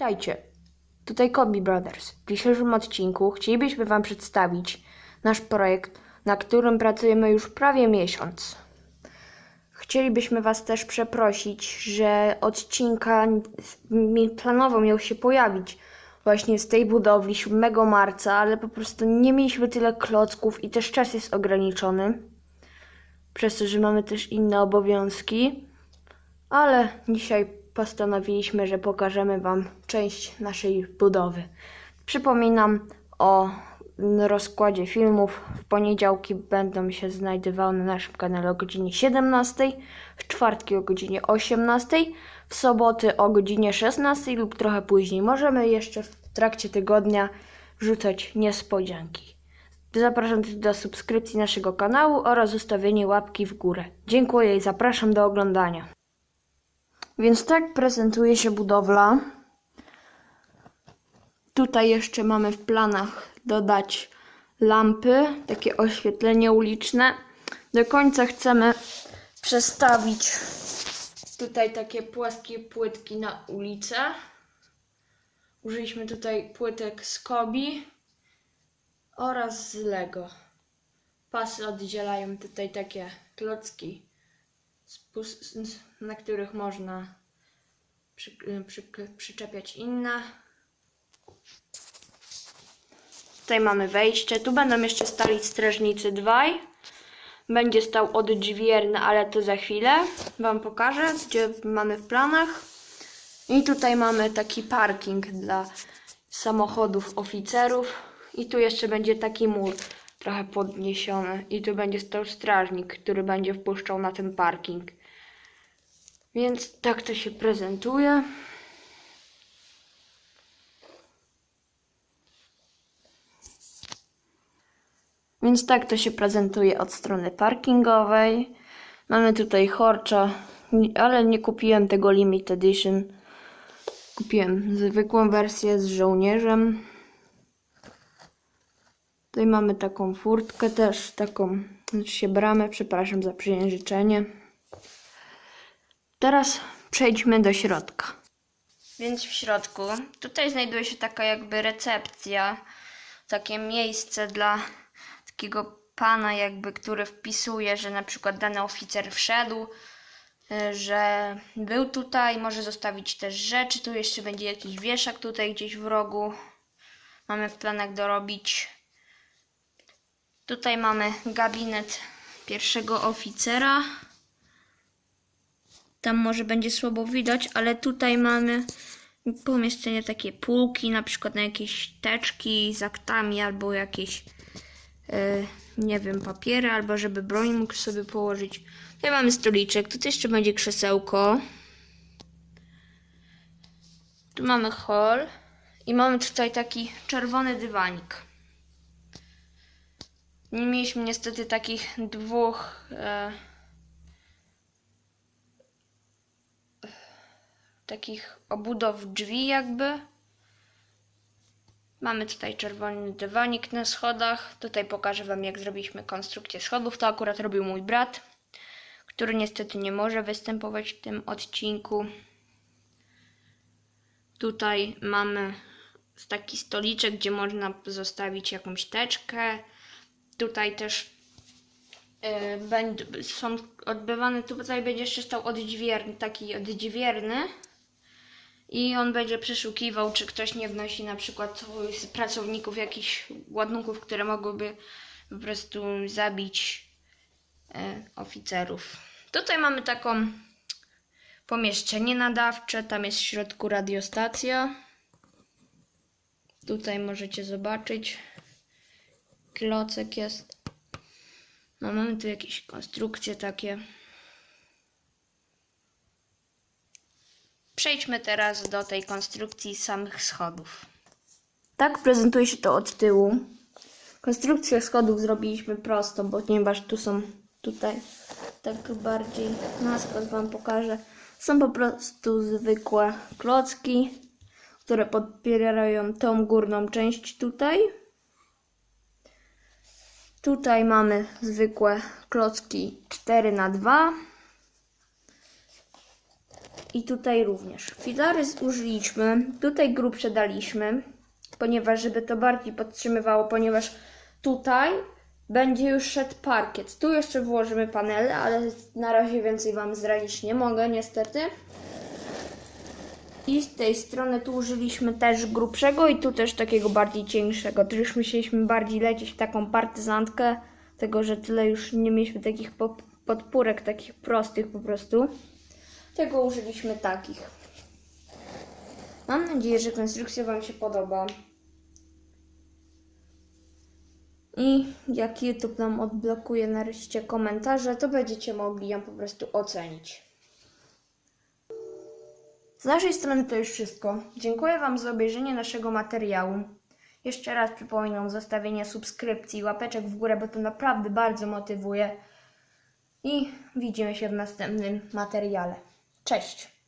Witajcie, tutaj Kobi Brothers. W dzisiejszym odcinku chcielibyśmy Wam przedstawić nasz projekt, na którym pracujemy już prawie miesiąc. Chcielibyśmy Was też przeprosić, że odcinka planowo miał się pojawić właśnie z tej budowli 7 marca, ale po prostu nie mieliśmy tyle klocków i też czas jest ograniczony. Przez to, że mamy też inne obowiązki. Ale dzisiaj postanowiliśmy, że pokażemy Wam część naszej budowy. Przypominam o rozkładzie filmów. W poniedziałki będą się znajdowały na naszym kanale o godzinie 17, w czwartki o godzinie 18, w soboty o godzinie 16 lub trochę później. Możemy jeszcze w trakcie tygodnia wrzucać niespodzianki. Zapraszam też do subskrypcji naszego kanału oraz ustawienia łapki w górę. Dziękuję i zapraszam do oglądania. Więc tak prezentuje się budowla. Tutaj jeszcze mamy w planach dodać lampy, takie oświetlenie uliczne. Do końca chcemy przestawić tutaj takie płaskie płytki na ulicę. Użyliśmy tutaj płytek z Kobi oraz z Lego. Pasy oddzielają tutaj takie klocki, na których można przy, przy, przyczepiać inne. Tutaj mamy wejście. Tu będą jeszcze stali strażnicy dwaj. Będzie stał odźwierny, ale to za chwilę Wam pokażę, gdzie mamy w planach. I tutaj mamy taki parking dla samochodów oficerów. I tu jeszcze będzie taki mur trochę podniesiony. I tu będzie stał strażnik, który będzie wpuszczał na ten parking. Więc tak to się prezentuje. Więc tak to się prezentuje od strony parkingowej. Mamy tutaj horcza, ale nie kupiłem tego Limit Edition. Kupiłem zwykłą wersję z żołnierzem. Tutaj mamy taką furtkę też, taką, się bramę, przepraszam za przyjęzyczenie. Teraz przejdźmy do środka. Więc w środku, tutaj znajduje się taka jakby recepcja, takie miejsce dla takiego pana jakby, który wpisuje, że na przykład dany oficer wszedł, y, że był tutaj, może zostawić też rzeczy, tu jeszcze będzie jakiś wieszak tutaj gdzieś w rogu. Mamy w planach dorobić. Tutaj mamy gabinet pierwszego oficera. Tam może będzie słabo widać, ale tutaj mamy pomieszczenie takie półki, na przykład na jakieś teczki z aktami albo jakieś e, nie wiem, papiery, albo żeby broń mógł sobie położyć. Tutaj mamy stoliczek, tutaj jeszcze będzie krzesełko. Tu mamy hol i mamy tutaj taki czerwony dywanik. Nie mieliśmy niestety takich dwóch e, takich obudow drzwi jakby. Mamy tutaj czerwony dywanik na schodach. Tutaj pokażę Wam, jak zrobiliśmy konstrukcję schodów. To akurat robił mój brat, który niestety nie może występować w tym odcinku. Tutaj mamy taki stoliczek, gdzie można zostawić jakąś teczkę. Tutaj też yy, są odbywane, tutaj będzie jeszcze stał odźwierny, taki odźwierny. I on będzie przeszukiwał, czy ktoś nie wnosi na przykład z pracowników jakichś ładunków, które mogłyby po prostu zabić e, oficerów. Tutaj mamy taką pomieszczenie nadawcze, tam jest w środku radiostacja. Tutaj możecie zobaczyć. Klocek jest. No mamy tu jakieś konstrukcje takie. Przejdźmy teraz do tej konstrukcji samych schodów. Tak prezentuje się to od tyłu. Konstrukcję schodów zrobiliśmy prostą, ponieważ tu są tutaj tak bardziej na skos wam pokażę. Są po prostu zwykłe klocki, które podpierają tą górną część tutaj. Tutaj mamy zwykłe klocki 4 na 2 I tutaj również. Filary zużyliśmy, tutaj grubsze daliśmy, ponieważ żeby to bardziej podtrzymywało, ponieważ tutaj będzie już szedł parkiet. Tu jeszcze włożymy panele, ale na razie więcej Wam zdradzić nie mogę, niestety. I z tej strony tu użyliśmy też grubszego i tu też takiego bardziej cieńszego. Tu już musieliśmy bardziej lecieć w taką partyzantkę, tego, że tyle już nie mieliśmy takich podpórek, takich prostych po prostu. Tego użyliśmy takich. Mam nadzieję, że konstrukcja Wam się podoba. I jak YouTube nam odblokuje nareszcie komentarze, to będziecie mogli ją po prostu ocenić. Z naszej strony to już wszystko. Dziękuję Wam za obejrzenie naszego materiału. Jeszcze raz przypominam zostawienie subskrypcji, łapeczek w górę, bo to naprawdę bardzo motywuje. I widzimy się w następnym materiale. Cześć!